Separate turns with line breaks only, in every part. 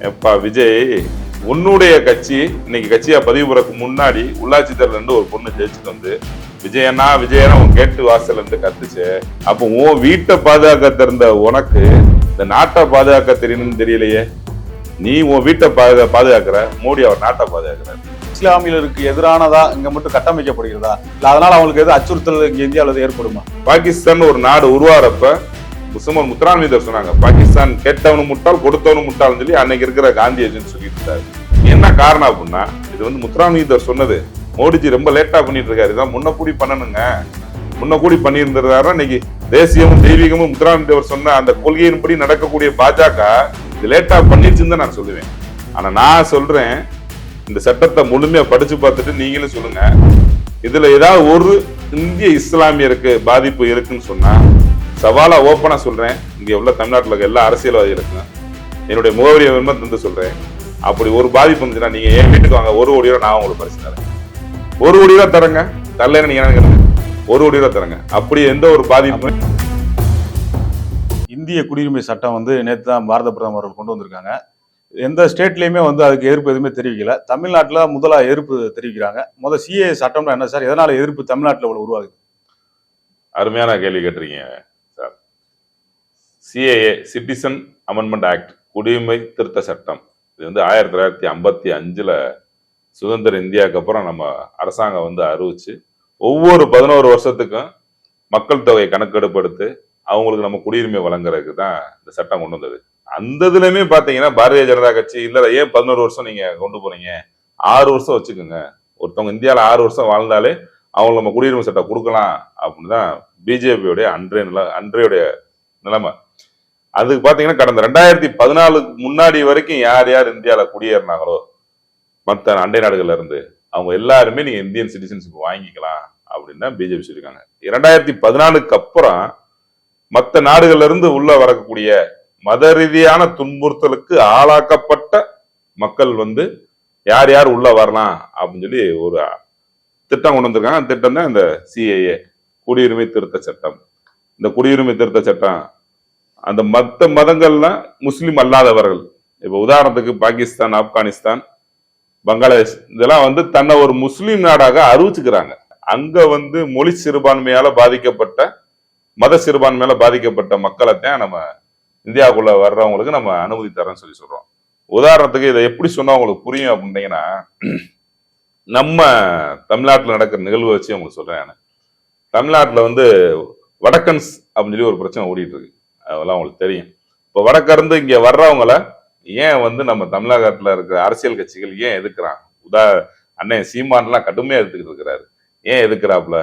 எப்பா விஜய் உன்னுடைய கட்சி இன்னைக்கு கட்சியா பதிவு போறதுக்கு முன்னாடி உள்ளாட்சி தேர்தல் இருந்து ஒரு பொண்ணு ஜெயிச்சுட்டு வந்து விஜயண்ணா விஜயண்ணா உன் கேட்டு வாசல்ல இருந்து கத்துச்சு. அப்போ உன் வீட்டை பாதுகாக்க தெரிந்த உனக்கு இந்த நாட்டை பாதுகாக்க தெரியணும்னு தெரியலையே. நீ உன் வீட்டை பாதுகா பாதுகாக்கிற மோடி அவர் நாட்டை பாதுகாக்கிறார்.
இஸ்லாமியர்களுக்கு எதிரானதா இங்க மட்டும் கட்டமைக்கப்படுகிறதா? இல்ல அதனால அவங்களுக்கு எது அச்சுறுத்தல் இங்க இந்தியாவில் ஏற்படுமா?
பாகிஸ்தான் ஒரு நாடு உருவாறப்ப முசமன் முத்ரான்மீதர் சொன்னாங்க. பாகிஸ்தான் கேட்டவனு முட்டாள் கொடுத்தவனு முட்டாள்னு சொல்லி அன்னைக்கு இருக்கிற காந்தியஜின்னு சொல்லிட்டு இருந்தாரு. என்ன காரணம் அப்படின்னா இது வந்து முத்ரான்மீதர் சொன்னது. மோடிஜி ரொம்ப லேட்டா பண்ணிட்டு இருக்காரு. இதான் முன்ன கூடி பண்ணணுங்க. முன்ன கூடி பண்ணியிருந்தாரு இன்னைக்கு தேசியமும் தெய்வீகமும் முத்ரான்மீதர் சொன்ன அந்த கொள்கையின்படி நடக்கக்கூடிய பாஜக இது லேட்டா பண்ணிருச்சுன்னு தான் நான் சொல்லுவேன். ஆனா நான் சொல்றேன் இந்த சட்டத்தை முழுமையா படிச்சு பார்த்துட்டு நீங்களும் சொல்லுங்க. இதுல ஏதாவது ஒரு இந்திய இஸ்லாமியருக்கு பாதிப்பு இருக்குன்னு சொன்னா சவாலா ஓப்பனா சொல்றேன். இங்க உள்ள தமிழ்நாட்டுல இருக்க எல்லா அரசியல்வாதிகளுக்கும் என்னுடைய முகவரியை வேணுமா தந்து சொல்றேன். அப்படி ஒரு பாதிப்பு இருந்துச்சுன்னா நீங்க என் வீட்டுக்கு வாங்க. ஒரு கோடி ரூபா நான் உங்களுக்கு பரிசு தரேன். ஒரு கோடி ரூபா தரேங்க. தரலன்னு நீங்க எனக்கு? ஒரு கோடி ரூபா தரேங்க. அப்படி எந்த ஒரு பாதிப்பு
இந்திய குடியுரிமை சட்டம் வந்து நேற்று தான் பாரத பிரதமர் அவர்கள் கொண்டு வந்திருக்காங்க. எந்த ஸ்டேட்லயுமே வந்து அதுக்கு எதிர்ப்பு எதுவுமே தெரிவிக்கல. தமிழ்நாட்டுல முதலா எதிர்ப்பு தெரிவிக்கிறாங்க. முத சிஏ சட்டம்னா என்ன சார்? எதனால எதிர்ப்பு தமிழ்நாட்டுல உருவாகுது?
அருமையான கேள்வி கேட்டிருக்கீங்க. சிஏஏ சிட்டிசன் அமெண்ட்மெண்ட் ஆக்ட் குடியுரிமை திருத்த சட்டம். இது வந்து ஆயிரத்தி தொள்ளாயிரத்தி ஐம்பத்தி அஞ்சில் சுதந்திர இந்தியாவுக்கு அப்புறம் நம்ம அரசாங்கம் வந்து அறிவிச்சு ஒவ்வொரு பதினோரு வருஷத்துக்கும் மக்கள் தொகை கணக்கெடுப்பு எடுத்து அவங்களுக்கு நம்ம குடியுரிமை வழங்குறதுக்கு தான் இந்த சட்டம் கொண்டு வந்தது. அந்த இதுலயுமே பாத்தீங்கன்னா பாரதிய ஜனதா கட்சி இல்ல ஏன் பதினோரு வருஷம் நீங்க கொண்டு போறீங்க ஆறு வருஷம் வச்சுக்கோங்க. ஒருத்தவங்க இந்தியாவில் ஆறு வருஷம் வாழ்ந்தாலே அவங்களுக்கு நம்ம குடியுரிமை சட்டம் கொடுக்கலாம் அப்படின்னு தான் பிஜேபியோடைய அன்றைய நில அன்றையுடைய நிலைமை. அதுக்கு பார்த்தீங்கன்னா கடந்த ரெண்டாயிரத்தி பதினாலுக்கு முன்னாடி வரைக்கும் யார் யார் இந்தியாவில் குடியேறினாங்களோ மற்ற அண்டை நாடுகள்ல இருந்து அவங்க எல்லாருமே நீங்க இந்தியன் சிட்டிசன்ஷிப் வாங்கிக்கலாம் அப்படின்னு தான் பிஜேபி சொல்லியிருக்காங்க. இரண்டாயிரத்தி பதினாலுக்கு அப்புறம் மற்ற நாடுகள்ல இருந்து உள்ள வரக்கூடிய மத ரீதியான துன்புறுத்தலுக்கு ஆளாக்கப்பட்ட மக்கள் வந்து யார் யார் உள்ள வரலாம் அப்படின்னு சொல்லி ஒரு திட்டம் கொண்டு வந்திருக்காங்க. அந்த திட்டம் தான் இந்த சிஏஏ குடியுரிமை திருத்த சட்டம். இந்த குடியுரிமை திருத்த சட்டம் அந்த மற்ற மதங்கள்லாம் முஸ்லீம் அல்லாதவர்கள். இப்போ உதாரணத்துக்கு பாகிஸ்தான் ஆப்கானிஸ்தான் பங்களாதேஷ் இதெல்லாம் வந்து தன்னை ஒரு முஸ்லீம் நாடாக அறிவிச்சுக்கிறாங்க. அங்க வந்து மொழி சிறுபான்மையால பாதிக்கப்பட்ட மத சிறுபான்மையால பாதிக்கப்பட்ட மக்களை தான் நம்ம இந்தியாவுக்குள்ள வர்றவங்களுக்கு நம்ம அனுமதி தரேன்னு சொல்லி சொல்றோம். உதாரணத்துக்கு இதை எப்படி சொன்னா உங்களுக்கு புரியும் அப்படின்னீங்கன்னா நம்ம தமிழ்நாட்டில் நடக்கிற நிகழ்வு வச்சு உங்களுக்கு சொல்றேன் நான். தமிழ்நாட்டில் வந்து வடக்கன்ஸ் அப்படின்னு சொல்லி ஒரு பிரச்சனை ஓடிட்டு இருக்கு. அதெல்லாம் அவங்களுக்கு தெரியும். இப்போ வடக்கருந்து இங்கே வர்றவங்கள ஏன் வந்து நம்ம தமிழகத்தில் இருக்கிற அரசியல் கட்சிகள் ஏன் எதுக்குறான் உதா அண்ணன் சீமான்லாம் கடுமையாக எடுத்துக்கிட்டு இருக்கிறாரு. ஏன் எதுக்குறாப்புல?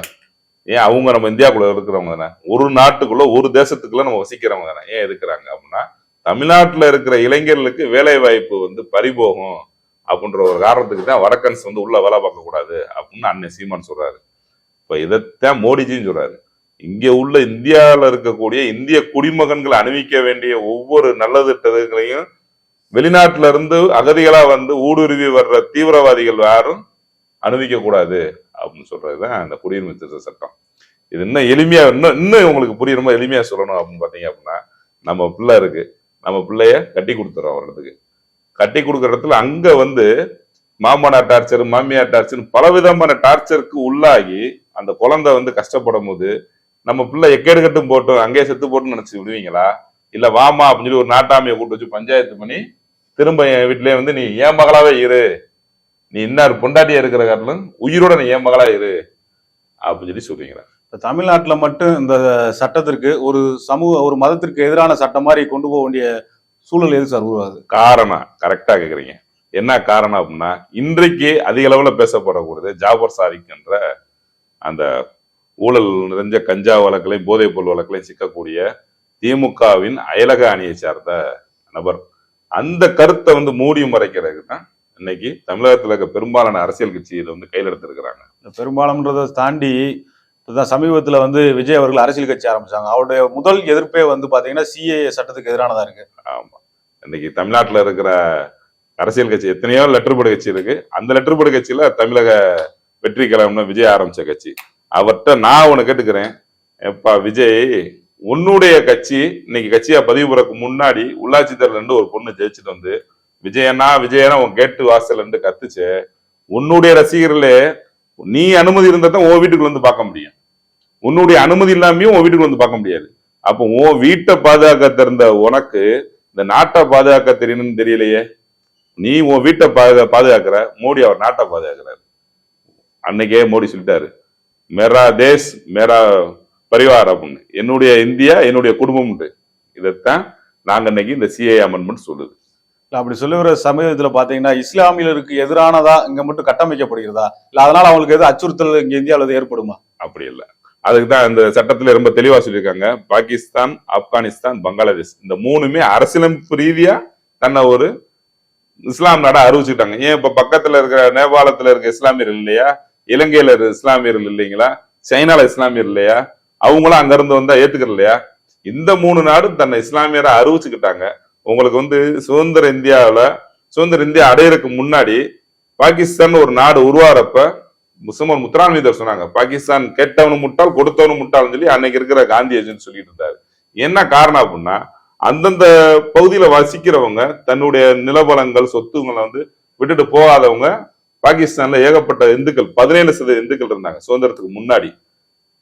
ஏன் அவங்க நம்ம இந்தியாக்குள்ள இருக்கிறவங்க தானே? ஒரு நாட்டுக்குள்ள ஒரு தேசத்துக்குள்ள நம்ம வசிக்கிறவங்க தானே? ஏன் எதுக்குறாங்க அப்படின்னா தமிழ்நாட்டில் இருக்கிற இளைஞர்களுக்கு வேலை வாய்ப்பு வந்து பறிபோகும் அப்படின்ற ஒரு காரணத்துக்கு தான் வடக்கன்ஸ் வந்து உள்ள வேலை பார்க்கக்கூடாது அப்படின்னு அண்ணன் சீமான் சொல்றாரு. இப்போ இதைத்தான் மோடிஜின்னு சொல்றாரு. இங்க உள்ள இந்தியாவில் இருக்கக்கூடிய இந்திய குடிமகன்களை அணிவிக்க வேண்டிய ஒவ்வொரு நல்ல திட்டங்களையும் வெளிநாட்டுல இருந்து அகதிகளா வந்து ஊடுருவி வர்ற தீவிரவாதிகள் யாரும் அனுமதிக்க கூடாது அப்படின்னு சொல்றதுதான் அந்த குடியுரிமை திருத்த சட்டம். இது இன்னும் எளிமையா இன்னும் இன்னும் உங்களுக்கு புரியுற மாதிரி எளிமையா சொல்லணும் அப்படின்னு பாத்தீங்க அப்படின்னா நம்ம பிள்ளை இருக்கு. நம்ம பிள்ளைய கட்டி கொடுத்துறோம் வர்றதுக்கு கட்டி கொடுக்குற இடத்துல அங்க வந்து மாமனார் டார்ச்சர் மாமியார் டார்ச்சர் பல விதமான டார்ச்சருக்கு உள்ளாகி அந்த குழந்தை வந்து கஷ்டப்படும் போது நம்ம பிள்ளை எக்கேடு கட்டும் போட்டோம் அங்கேயே செத்து போட்டுன்னு நினைச்சு விடுவீங்களா? இல்ல வாமா அப்படின்னு சொல்லி ஒரு நாட்டாமையை கூட்டு வச்சு பஞ்சாயத்து பண்ணி திரும்ப என் வீட்லயே வந்து நீ ஏன் மகளாவே இரு. நீ இன்னார் பொண்டாட்டியா இருக்கிற காட்டிலும் உயிரோட நீ ஏன் மகளா இரு. அப்படின்னு சொல்லி சொல்றீங்க
இப்ப தமிழ்நாட்டுல மட்டும் இந்த சட்டத்திற்கு ஒரு சமூக ஒரு மதத்திற்கு எதிரான சட்டம் மாதிரி கொண்டு போக வேண்டிய சூழல் எது சார் உருவாகுது?
காரணம் கரெக்டா கேக்குறீங்க. என்ன காரணம் அப்படின்னா இன்றைக்கு அதிக அளவுல பேசப்படக்கூடியது ஜாபர் சாதிக் என்ற அந்த ஊழல் நிறைஞ்ச கஞ்சா வழக்கிலையும் போதைப் பொருள் வழக்கிலையும் சிக்கக்கூடிய திமுகவின் அயலக அணியை சார்ந்த நபர். அந்த கருத்தை வந்து மூடி மறைக்கிறதுக்கு தான் இன்னைக்கு தமிழகத்துல இருக்க பெரும்பாலான அரசியல் கட்சி இதை வந்து கையில் எடுத்திருக்கிறாங்க.
பெரும்பாலும்ன்றதை தாண்டி இப்பதான் சமீபத்துல வந்து விஜய் அவர்கள் அரசியல் கட்சி ஆரம்பிச்சாங்க. அவருடைய முதல் எதிர்ப்பே வந்து பாத்தீங்கன்னா சிஏ சட்டத்துக்கு எதிரானதா இருக்கு.
ஆமா. இன்னைக்கு தமிழ்நாட்டுல இருக்கிற அரசியல் கட்சி எத்தனையோ லெட்டர் போர்டு கட்சி இருக்கு. அந்த லெட்டர் போர்டு கட்சியில தமிழக வெற்றி கழகம்னு விஜய் ஆரம்பிச்ச கட்சி. அவர்கிட்ட நான் உன்னை கேட்டுக்கிறேன். எப்பா விஜய் உன்னுடைய கட்சி இன்னைக்கு கட்சியா பதிவு பெறக்கு முன்னாடி உள்ளாட்சி தேர்தல் ஒரு பொண்ணு ஜெயிச்சுட்டு வந்து விஜயனா விஜயனா உன் கேட்டு வாசல் ரெண்டு கத்துச்சு. உன்னுடைய ரசிகர்களே நீ அனுமதி இருந்தா தான் உன் வீட்டுக்கு வந்து பார்க்க முடியும். உன்னுடைய அனுமதி இல்லாமையும் உன் வீட்டுக்கு வந்து பார்க்க முடியாது. அப்போ உன் வீட்டை பாதுகாக்க தெரிந்த உனக்கு இந்த நாட்டை பாதுகாக்க தெரியணும்னு தெரியலையே. நீ உன் வீட்டை பாதுகா பாதுகாக்கிற. மோடி அவர் நாட்டை பாதுகாக்கிறார். அன்னைக்கே மோடி சொல்லிட்டாரு. மேரா தேஸ் மேரா பரிவார் அப்படின்னு என்னுடைய இந்தியா என்னுடைய குடும்பம் இதைத்தான் நாங்க இன்னைக்கு இந்த சிஏ அமெண்ட்மெண்ட் சொல்லுது.
இல்ல அப்படி சொல்லுகிற சமயத்துல பாத்தீங்கன்னா இஸ்லாமியருக்கு எதிரானதா இங்க மட்டும் கட்டமைக்கப்படுகிறதா? இல்ல அதனால அவங்களுக்கு எதுவும் அச்சுறுத்தல் இங்க இந்தியாவில் ஏற்படுமா?
அப்படி இல்லை. அதுக்கு தான் இந்த சட்டத்துல ரொம்ப தெளிவா சொல்லியிருக்காங்க. பாகிஸ்தான் ஆப்கானிஸ்தான் பங்களாதேஷ் இந்த மூணுமே அரசியலமைப்பு ரீதியா தன்னை ஒரு இஸ்லாம் நாடா அறிவிச்சுட்டாங்க ஏன் இப்ப பக்கத்துல இருக்கிற நேபாளத்துல இருக்க இஸ்லாமியர்கள் இல்லையா? இலங்கையில இஸ்லாமியர்கள் இல்லைங்களா? சைனால இஸ்லாமியர் இல்லையா? அவங்களும் அங்கிருந்து வந்தா ஏத்துக்கிறது இல்லையா இந்த மூணு நாடும் தன்னை இஸ்லாமியரை அறிவிச்சுக்கிட்டாங்க. உங்களுக்கு வந்து சுதந்திர இந்தியாவில் சுதந்திர இந்தியா அடையிறதுக்கு முன்னாடி பாகிஸ்தான் ஒரு நாடு உருவாறப்ப முஸ்லிமர் முத்ரான்மீதர் சொன்னாங்க பாகிஸ்தான் கெட்டவனு முட்டாள் கொடுத்தவனும் முட்டாள்னு சொல்லி அன்னைக்கு இருக்கிற காந்தியஜின்னு சொல்லிட்டு இருந்தாரு. என்ன காரணம் அப்படின்னா அந்தந்த பகுதியில வசிக்கிறவங்க தன்னுடைய நிலபலங்கள் சொத்துங்களை வந்து விட்டுட்டு போகாதவங்க பாகிஸ்தான்ல ஏகப்பட்ட இந்துக்கள் பதினேழு சதவீத இந்துக்கள் இருந்தாங்க சுதந்திரத்துக்கு முன்னாடி.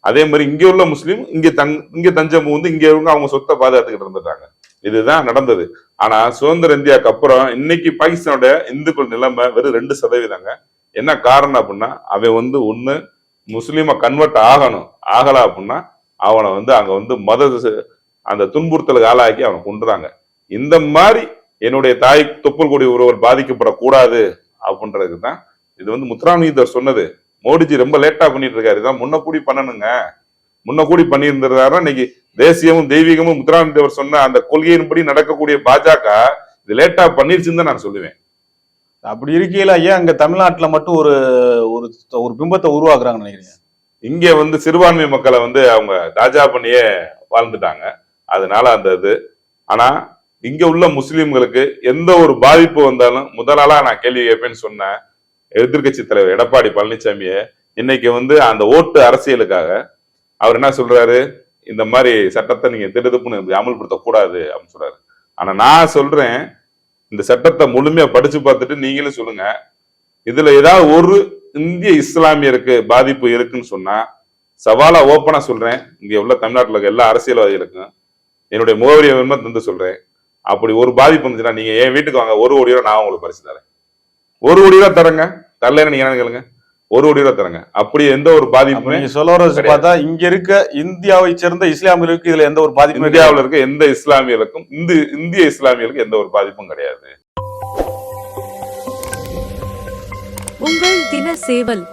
அதே மாதிரி இங்க உள்ள முஸ்லீம் இங்க தங் இங்க தஞ்சம் வந்து இங்க இவங்க அவங்க சொத்தை பாதுகாத்துக்கிட்டு இருந்துட்டாங்க. இதுதான் நடந்தது. ஆனா சுதந்திர இந்தியாவுக்கு அப்புறம் இன்னைக்கு பாகிஸ்தானோட இந்துக்கள் நிலைமை வெறும் ரெண்டு சதவீதங்க. என்ன காரணம் அப்படின்னா அவன் வந்து ஒண்ணு முஸ்லீமா கன்வெர்ட் ஆகணும். ஆகல அப்படின்னா அவனை வந்து அங்க வந்து மத அந்த துன்புறுத்தலுக்கு ஆளாக்கி அவனை கொண்டுறாங்க இந்த மாதிரி என்னுடைய தாய் தொப்புள் கொடி ஒருவர் பாதிக்கப்படக்கூடாது அப்படின்றதுக்கு தான் இது வந்து முத்ராமீதர் சொன்னது. மோடிஜி ரொம்ப லேட்டா பண்ணிட்டு இருக்காரு இதான் முன்ன கூடி பண்ணணுங்க. முன்ன கூடி பண்ணியிருந்தாருன்னா இன்னைக்கு தேசியமும் தெய்வீகமும் முத்ராமீதர் சொன்ன அந்த கொள்கையின்படி நடக்கக்கூடிய பாஜக இது லேட்டா பண்ணிருச்சுன்னு தான் நான் சொல்லுவேன்.
அப்படி இருக்கையில ஏன் அங்க தமிழ்நாட்டுல மட்டும் ஒரு ஒரு ஒரு பிம்பத்தை உருவாக்குறாங்கன்னு நினைக்கிறீங்க?
இங்க வந்து சிறுபான்மை மக்களை வந்து அவங்க தாஜா பண்ணியே வாழ்ந்துட்டாங்க. அதனால அந்த இது. ஆனா இங்க உள்ள முஸ்லிம்களுக்கு எந்த ஒரு பாதிப்பு வந்தாலும் முதலாளா நான் கேள்வி கேட்பேன்னு சொன்னேன். எதிர்க்கட்சி தலைவர் எடப்பாடி பழனிசாமியை இன்னைக்கு வந்து அந்த ஓட்டு அரசியலுக்காக அவர் என்ன சொல்றாரு? இந்த மாதிரி சட்டத்தை நீங்க திடுதுப்புன்னு அமல்படுத்த கூடாது அப்படின்னு சொல்றாரு. ஆனா நான் சொல்றேன் இந்த சட்டத்தை முழுமையா படிச்சு பார்த்துட்டு நீங்களும் சொல்லுங்க. இதுல ஏதாவது ஒரு இந்திய இஸ்லாமியருக்கு பாதிப்பு இருக்குன்னு சொன்னா சவாலா ஓப்பனா சொல்றேன். இங்க உள்ள தமிழ்நாட்டுல இருக்க எல்லா அரசியல்வாதிகளுக்கும் என்னுடைய முகவரியை வேணுமா தந்து சொல்றேன். அப்படி ஒரு பாதிப்பு வந்துச்சுன்னா நீங்க என் வீட்டுக்கு வாங்க ஒரு கோடி நான் உங்களுக்கு பரிசு தரேன். ஒரு கோடி ரூபா தரேங்க. தரலன்னு நீங்க என்ன கேளுங்க. ஒரு கோடி ரூபா தரேங்க. அப்படி எந்த ஒரு பாதிப்புமே
நீங்க சொல்ல பார்த்தா இங்க இருக்க இந்தியாவை சேர்ந்த இஸ்லாமியர்களுக்கு இதுல எந்த ஒரு பாதிப்புமே.
இந்தியாவுல இருக்க எந்த இஸ்லாமியருக்கும் இந்த இந்திய இஸ்லாமியர்களுக்கு எந்த ஒரு பாதிப்பும் கிடையாது.
உங்கள் தின சேவல்.